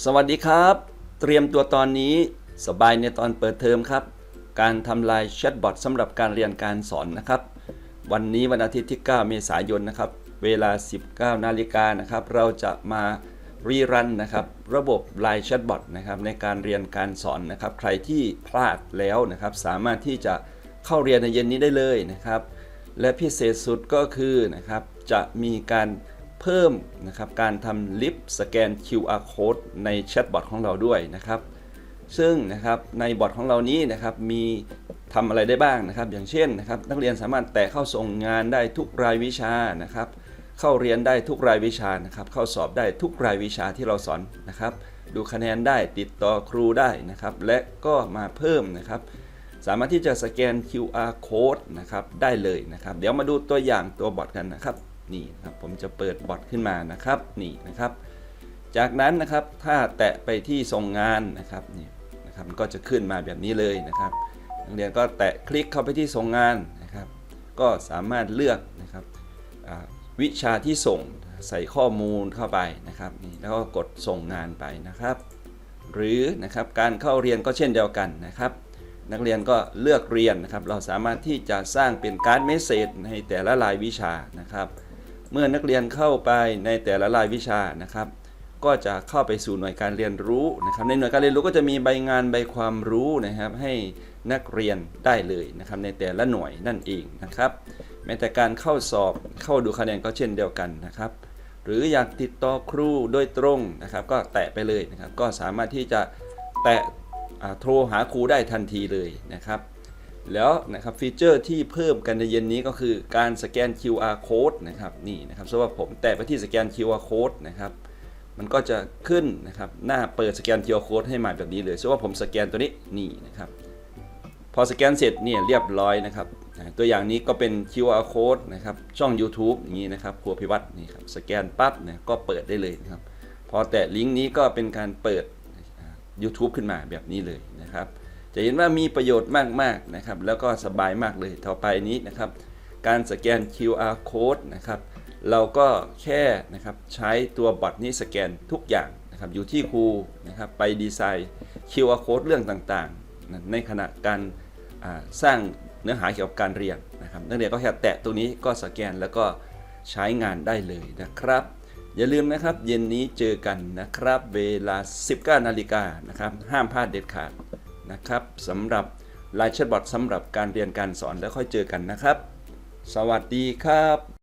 สวัสดีครับ เตรียมตัวตอนนี้สบายในตอนเปิดเทอมครับ การทำลายแชทบอทสำหรับการเรียนการสอนนะครับ วันนี้วันอาทิตย์ที่ 9 เมษายนนะครับ เวลา 19 นาฬิกานะครับ เราจะมารีรันนะครับ ระบบ Line Chatbot นะครับในการเรียนการสอนนะครับ ใครที่พลาดแล้วนะครับ สามารถที่จะเข้าเรียนในเย็นนี้ได้เลยนะครับ และพิเศษสุดก็คือนะครับจะมีการ เพิ่มนะครับการทำลิฟต์สแกน QR code ในแชทบอทของเราด้วยนะครับ ซึ่งนะครับในบอทของเรานี้นะครับมีทำอะไรได้บ้างนะครับ อย่างเช่นนะครับนักเรียนสามารถแตะเข้าส่งงานได้ทุกรายวิชานะครับ เข้าเรียนได้ทุกรายวิชานะครับ เข้าสอบได้ทุกรายวิชาที่เราสอนนะครับ ดูคะแนนได้ติดต่อครูได้นะครับ และก็มาเพิ่มนะครับ สามารถที่จะสแกน QR code นะครับได้เลยนะครับ เดี๋ยวมาดูตัวอย่างตัวบอทกันนะครับ นี่ครับผมจะเปิดบอทขึ้นมานะครับนี่นะครับ จากนั้นนะครับถ้าแตะไปที่ส่งงานนะครับนี่นะครับก็จะขึ้นมาแบบนี้เลยนะครับนักเรียนก็แตะคลิกเข้าไปที่ส่งงานนะครับ ก็สามารถเลือกนะครับวิชาที่ส่งใส่ข้อมูลเข้าไปนะครับนี่แล้วก็กดส่งงานไปนะครับ หรือนะครับการเข้าเรียนก็เช่นเดียวกันนะครับ นักเรียนก็เลือกเรียนนะครับ เราสามารถที่จะสร้างเป็นการ์ดเมสเซจในแต่ละรายวิชานะครับ เมื่อนักเรียนเข้าไปในแต่ละรายวิชานะครับ ก็จะเข้าไปสู่หน่วยการเรียนรู้นะครับ ในหน่วยการเรียนรู้ก็จะมีใบงานใบความรู้นะครับ ให้นักเรียนได้เลยนะครับ ในแต่ละหน่วยนั่นเองนะครับ แม้แต่การเข้าสอบเข้าดูคะแนนก็เช่นเดียวกันนะครับ หรืออยากติดต่อครูโดยตรงนะครับ ก็แตะไปเลยนะครับ ก็สามารถที่จะแตะโทรหาครูได้ทันทีเลยนะครับ แล้วนะครับฟีเจอร์ที่เพิ่มกันในเย็นนี้ก็คือการสแกน QR code นะครับนี่นะครับสมมติว่าผมแตะไปที่สแกน QR code นะครับมันก็จะขึ้นนะครับหน้าเปิดสแกน QR code ให้มาแบบนี้เลยสมมติว่าผมสแกนตัวนี้นี่นะครับพอสแกนเสร็จเนี่ยเรียบร้อยนะครับตัวอย่างนี้ก็เป็น QR code นะครับช่อง YouTube อย่างนี้นะครับครัวพิวัตรนี่ครับสแกนปั๊บนี่ยก็เปิดได้เลยนะครับพอแตะลิงก์นี้ก็เป็นการเปิด YouTube ขึ้นมาแบบนี้เลยนะครับ จะเห็นว่ามีประโยชน์มากๆนะครับ แล้วก็สบายมากเลยต่อไปนี้นะครับ การสแกน QR code นะครับ เราก็แค่นะครับใช้ตัวบอทนี้สแกนทุกอย่างนะครับ อยู่ที่ครูนะครับไปดีไซน์ QR code เรื่องต่างๆ ในขณะการสร้างเนื้อหาเกี่ยวกับการเรียนนะครับนักเรียนก็แค่แตะตรงนี้ก็สแกนแล้วก็ใช้งานได้เลยนะครับ อย่าลืมนะครับ เย็นนี้เจอกันนะครับ เวลา 19นาฬิกานะครับ ห้ามพลาดเด็ดขาด นะครับสำหรับไลน์แชทบอทสำหรับการเรียนการสอนแล้วค่อยเจอกันนะครับ สวัสดีครับ